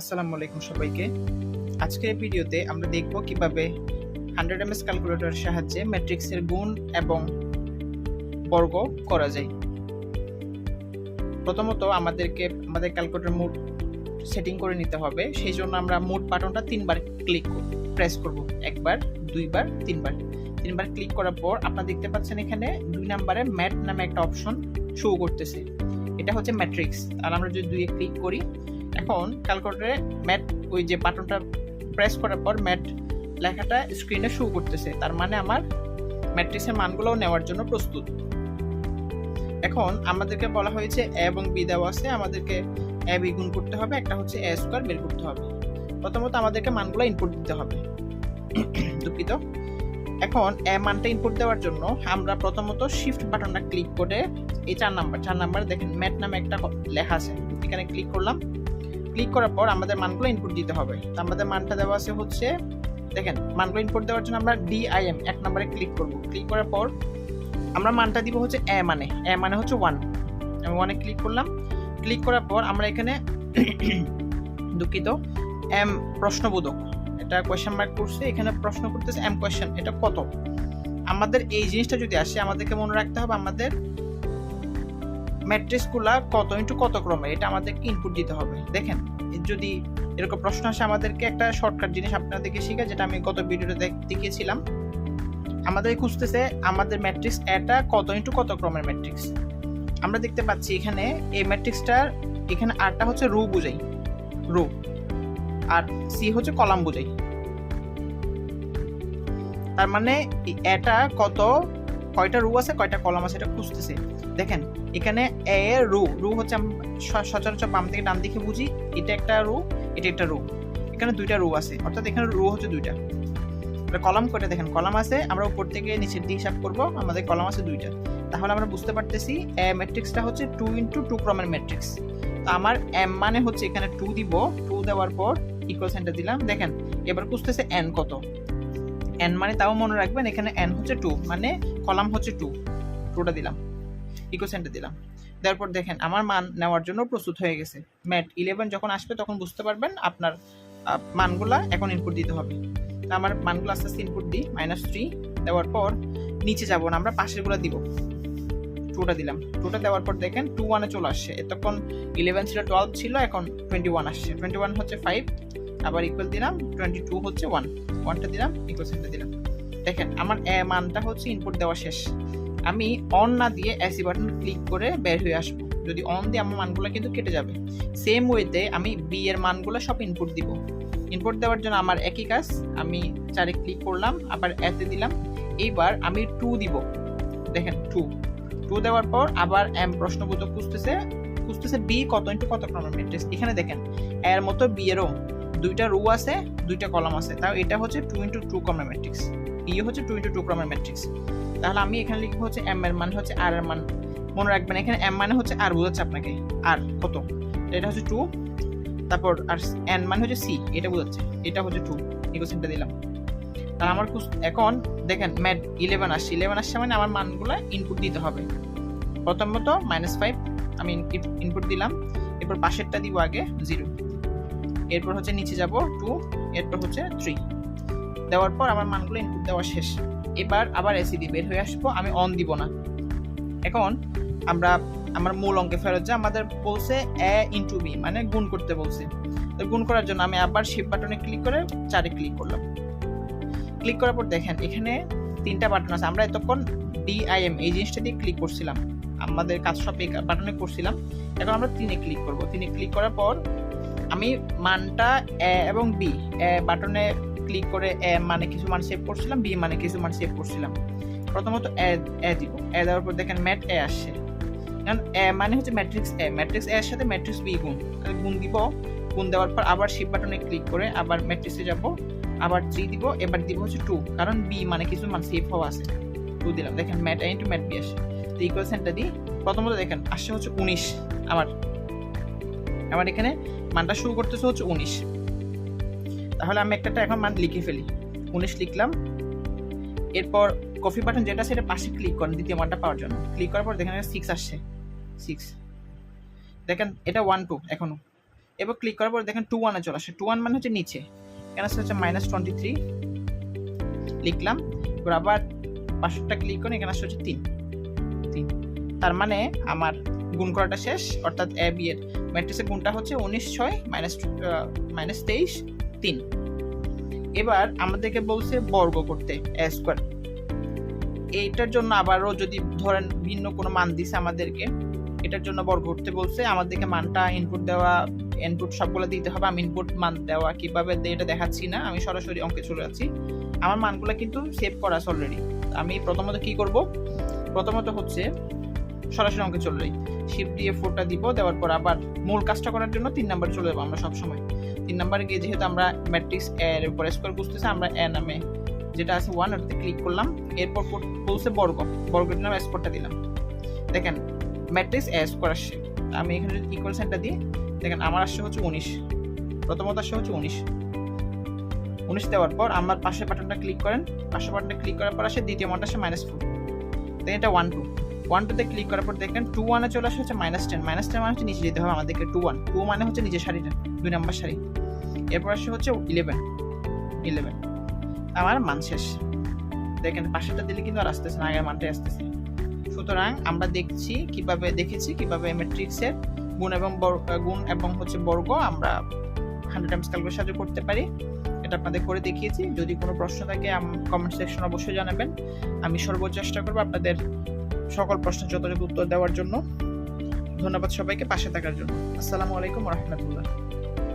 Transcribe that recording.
আসসালামু আলাইকুম সবাইকে। আজকের ভিডিওতে আমরা দেখব কীভাবে হান্ড্রেড এমএস ক্যালকুলেটরের সাহায্যে ম্যাট্রিক্সের গুণ এবং বর্গ করা যায়। প্রথমত আমাদেরকে, আমাদের ক্যালকুলেটর মোড সেটিং করে নিতে হবে। সেই জন্য আমরা মোড বাটনটা তিনবার ক্লিক প্রেস করব। একবার, দুইবার, তিনবার। তিনবার ক্লিক করার পর আপনারা দেখতে পাচ্ছেন এখানে দুই নম্বরে ম্যাট নামে একটা অপশন শো করতেছে। এটা হচ্ছে ম্যাট্রিক্স আর আমরা যদি দুইয়ে ক্লিক করি এখন ক্যালকুলেটরে ম্যাট ওই যে বাটনটা প্রেস করার পর ম্যাট লেখাটা স্ক্রিনে শো করতেছে। তার মানে আমার ম্যাট্রিক্সের মানগুলোও নেওয়ার জন্য প্রস্তুত। এখন আমাদেরকে বলা হয়েছে এ এবং বি দেওয়া আছে। আমাদেরকে এ বি গুণ করতে হবে। একটা হচ্ছে এ স্কোয়ার বের করতে হবে। প্রথমত আমাদেরকে মানগুলো ইনপুট দিতে হবে। দুঃখিত। এখন এ মানটা ইনপুট দেওয়ার জন্য আমরা প্রথমত শিফট বাটনটা ক্লিক করে এই চার নাম্বার চার নাম্বার দেখেন, ম্যাট নামে একটা লেখা আছে। এখানে ক্লিক করলাম। ক্লিক করার পর আমাদের মানগুলো ইনপুট দিতে হবে। তো আমাদের মানটা দেওয়া আছে হচ্ছে, দেখেন, মানগুলো ইনপুট দেওয়ার জন্য আমরা ডিআইএম এক নম্বরে ক্লিক করব। ক্লিক করার পর আমরা মানটা দিব হচ্ছে এ মানে এ মানে হচ্ছে ওয়ান আমি ওয়ানে ক্লিক করলাম। ক্লিক করার পর আমরা এখানে দুঃখিত এম প্রশ্নবোধক, এটা কোয়েশ্চেন মার্ক করছে, এখানে প্রশ্ন করতেছে এম কোয়েশ্চেন এটা কত? আমাদের এই জিনিসটা যদি আসে, আমাদেরকে মনে রাখতে হবে আমাদের ম্যাট্রিক্সগুলা কত ইন্টু কত ক্রমে এটা আমাদেরকে ইনপুট দিতে হবে। দেখেন, যদি এরকম প্রশ্ন আসে আমাদেরকে একটা শর্টকাট জিনিস আপনাদেরকে শেখা যেটা আমি গত ভিডিওতে দেখিয়েছিলাম। আমাদের খুঁজতেছে আমাদের ম্যাট্রিক্স এটা কত ইন্টু কত ক্রমের ম্যাট্রিক্স আমরা দেখতে পাচ্ছি এখানে এই ম্যাট্রিক্সটার এখানে আরটা হচ্ছে রো বুঝাই। রো। আর সি হচ্ছে কলাম বুঝাই। তার মানে এটা কত কয়টা রু আছে, কয়টা কলাম আছে, এটা খুঁজতেছে। দেখেন, এখানে এ রু রু হচ্ছে সচরাচর বাম থেকে ডান দিকে বুঝি, এটা একটা রু এটা একটা রু এখানে দুইটা রু আছে, অর্থাৎ এখানে রু হচ্ছে দুইটা। কলাম কয়টা? দেখেন কলাম আছে, আমরা উপর থেকে নিচের দিকে হিসাব করব, আমাদের কলাম আছে দুইটা। তাহলে আমরা বুঝতে পারতেছি এ ম্যাট্রিক্সটা হচ্ছে টু ইন্টু টু ক্রমের ম্যাট্রিক্স তো আমার এম মানে হচ্ছে এখানে টু দিব টু দেওয়ার পর ইকুয়াল সাইনটা দিলাম। দেখেন, এবার খুঁজতেছে এন কত। এন মানে তাও মনে রাখবেন, এখানে এন হচ্ছে টু মানে কলাম হচ্ছে টু টুটা দিলাম ইকোসেন্টে দিলাম। তারপর দেখেন, আমার মান নেওয়ার জন্য প্রস্তুত হয়ে গেছে। ম্যাট ইলেভেন যখন আসবে, তখন বুঝতে পারবেন আপনার মানগুলা এখন ইনপুট দিতে হবে। আমার মানগুলো আস্তে আস্তে ইনপুট দিই মাইনাস থ্রি দেওয়ার পর নিচে যাব না, আমরা পাশেরগুলো দিব। টুটা দিলাম। টুটা দেওয়ার পর দেখেন টু ওয়ানে চলে আসছে। এতক্ষণ ইলেভেন ছিল টুয়েলভ ছিল, এখন টোয়েন্টি ওয়ান আসছে। টোয়েন্টি ওয়ান হচ্ছে ফাইভ আবার ইকুয়াল দিলাম টোয়েন্টি টু হচ্ছে ওয়ান ওয়ানটা দিলাম ইকুয়াল সাইনটা দিলাম। দেখেন, আমার মানটা হচ্ছে ইনপুট দেওয়া শেষ। আমি অন না দিয়ে এসি বাটন ক্লিক করে বের হয়ে আসব। যদি অন দিয়ে আমার মানগুলো কিন্তু কেটে যাবে। সেম ওয়েতে আমি বি এর মানগুলো সব ইনপুট দিব। ইনপুট দেওয়ার জন্য আমার একই কাজ, আমি চারে ক্লিক করলাম, আবার এতে দিলাম। এইবার আমি টু দিব। দেখেন টু টু দেওয়ার পর আবার এম প্রশ্নবোধক খুঁজতেছে। খুঁজতেছে বি কত ইন্টু কত ক্রমের ম্যাট্রিক্স এখানে দেখেন, এর মতো বি এরও দুইটা রো আছে, দুইটা কলাম আছে। তাও এটা হচ্ছে টু ইন্টু টু ক্রমের ম্যাট্রিক্স ই হচ্ছে টু ইন্টু টু ক্রমের ম্যাট্রিক্স তাহলে আমি এখানে লিখব হচ্ছে এম এর মান হচ্ছে আর এর মান। মনে রাখবেন, এখানে এম মানে হচ্ছে আর বোঝাচ্ছে আপনাকে। আর কত? এটা হচ্ছে টু তারপর আর এন মানে হচ্ছে সি এটা বোঝাচ্ছে। এটা হচ্ছে টু ইকোসেন্টটা দিলাম। তাহলে আমার এখন দেখেন, ম্যাট ইলেভেন আসছে। ইলেভেন আসছে মানে আমার মানগুলো ইনপুট দিতে হবে। প্রথমত মাইনাস ফাইভ আমি ইনপুট দিলাম। এরপর পাশেরটা দিব আগে জিরো এরপর হচ্ছে নিচে যাব টু, এরপর হচ্ছে থ্রি দেওয়ার পর আমার মানগুলো ইনপুট দেওয়া শেষ। এবার আবার এসিডি বের হয়ে আসব, আমি অন দিব না। এখন আমরা, আমার মূল অঙ্কে ফেরত যা আমাদের বলছে এ ইন্টু বি মানে গুণ করতে বলছে। তো গুণ করার জন্য আমি আবার শিপ বাটনে ক্লিক করে চারে ক্লিক করলাম। ক্লিক করার পর দেখেন, এখানে তিনটা বাটন আছে। আমরা এতক্ষণ ডিআইএম এই জিনিসটা দিয়ে ক্লিক করছিলাম। আমাদের কাজ সব বাটনে করছিলাম। এখন আমরা তিনে ক্লিক করব। তিনে ক্লিক করার পর আমি মানটা এ এবং বি। বাটনে ক্লিক করে এ মানে কিছু মান সেভ করছিলাম, বি মানে কিছু মান সেভ করছিলাম। প্রথমত এ এ দিব। এ দেওয়ার পর দেখেন ম্যাট এ আসছে। কারণ এ মানে হচ্ছে ম্যাট্রিক্স এ ম্যাট্রিক্স এর সাথে ম্যাট্রিক্স বি গুণ। গুণ দিব। গুণ দেওয়ার পর আবার শিপ বাটনে ক্লিক করে আবার ম্যাট্রিক্সে যাব। আবার থ্রি দিব। এবার দিব হচ্ছে টু কারণ বি মানে কিছু মান সেভ হওয়া আছে। টু দিলাম। দেখেন mat A into mat B আসে তো ইকুয়াল সাইনটা দিই। প্রথমত দেখেন, আসছে হচ্ছে উনিশ। আমার আমার এখানে মানটা শুরু করতেছে হচ্ছে উনিশ। তাহলে আমি একটা এখন মান লিখে ফেলি। উনিশ লিখলাম। এরপর কফি বাটন যেটা সেটা পাশে ক্লিক করেন, দ্বিতীয় মানটা পাওয়ার জন্য। ক্লিক করার পর দেখেন সিক্স আসছে। সিক্স দেখেন এটা ওয়ান টু এখনও এবার ক্লিক করার পর দেখেন টু ওয়ানে চলে আসে টু ওয়ান মানে হচ্ছে নিচে। আসছে হচ্ছে মাইনাস টোয়েন্টি থ্রি লিখলাম আবার পাঁচশোটা ক্লিক করে এখানে আসছে হচ্ছে তিন। তিন। তার মানে আমার গুণ করাটা শেষ, অর্থাৎ এ বি এর ম্যাট্রিক্সের গুণটা হচ্ছে উনিশ, ছয় মাইনাস মাইনাস তেইশ, তিন। এবার আমাদেরকে বলছে বর্গ করতে এ স্কোয়ার এইটার জন্য আবারও যদি ধরেন ভিন্ন কোনো মান দিছে আমাদেরকে, এটার জন্য বর্গ করতে বলছে, আমাদেরকে মানটা ইনপুট দেওয়া ইনপুট সবগুলো দিতে হবে, আমি ইনপুট মান দেওয়া কীভাবে এটা দেখাচ্ছি না, আমি সরাসরি অঙ্কে চলে যাচ্ছি। আমার মানগুলো কিন্তু সেভ করা আছে অলরেডি আমি প্রথমত কি করব? প্রথমত হচ্ছে সরাসরি অঙ্কে চলে যাই শিফট দিয়ে ফোরটা দিব, দেওয়ার পর আবার মূল কাজটা করার জন্য তিন নাম্বার চলে যাব আমরা সবসময় তিন নাম্বারে গিয়ে যেহেতু আমরা ম্যাট্রিক্স এর উপর স্কোয়ার বুঝতেছি আমরা এ নামে যেটা আছে ওয়ান ওটাতে ক্লিক করলাম। এরপর পর- বলছে বর্গ। বর্গের নাম স্কোয়ারটা দিলাম। দেখেন ম্যাট্রিক্স এ স্কোয়ার আসছে। আমি এখানে যদি ইকুয়াল সাইনটা দিই, দেখেন আমার আসছে হচ্ছে উনিশ। প্রথমত আসছে হচ্ছে উনিশ। উনিশ দেওয়ার পর আমার পাশের বাটনটা ক্লিক করেন। পাশের বাটনটা ক্লিক করার পর আসে দ্বিতীয় মানটা আসে মাইনাস ফোর দেন এটা ওয়ান টু ওয়ান টুতে ক্লিক করার পর দেখেন টু ওয়ানে চলে আসে হচ্ছে মাইনাস টেন মাইনাস টেন মানে হচ্ছে নিচে যেতে হবে আমাদেরকে টু ওয়ান টু মানে হচ্ছে নিচের শাড়িটা, দুই নম্বর শাড়ি। এরপর আসে হচ্ছে ইলেভেন ইলেভেন আমার মান শেষ। দেখেন পাশেটা দিলে কিন্তু আর আসতেছে না, আগের মানটাই আসতেছে। সুতরাং আমরা দেখছি কীভাবে, দেখেছি কীভাবে ম্যাট্রিক্সের গুণ এবং গুণ এবং হচ্ছে বর্গ আমরা হান্ড্রেড টাইমস ক্যালকুলেট সাহায্য করতে পারি। এটা আপনাদের করে দেখিয়েছি। যদি কোনো প্রশ্ন থাকে কমেন্ট সেকশন অবশ্যই জানাবেন। আমি সর্বোচ্চ চেষ্টা করব আপনাদের সকল প্রশ্নের যথাযথ উত্তর দেওয়ার জন্য। ধন্যবাদ সবাইকে পাশে থাকার জন্য। আসসালামু আলাইকুম রহমতুল্লাহ।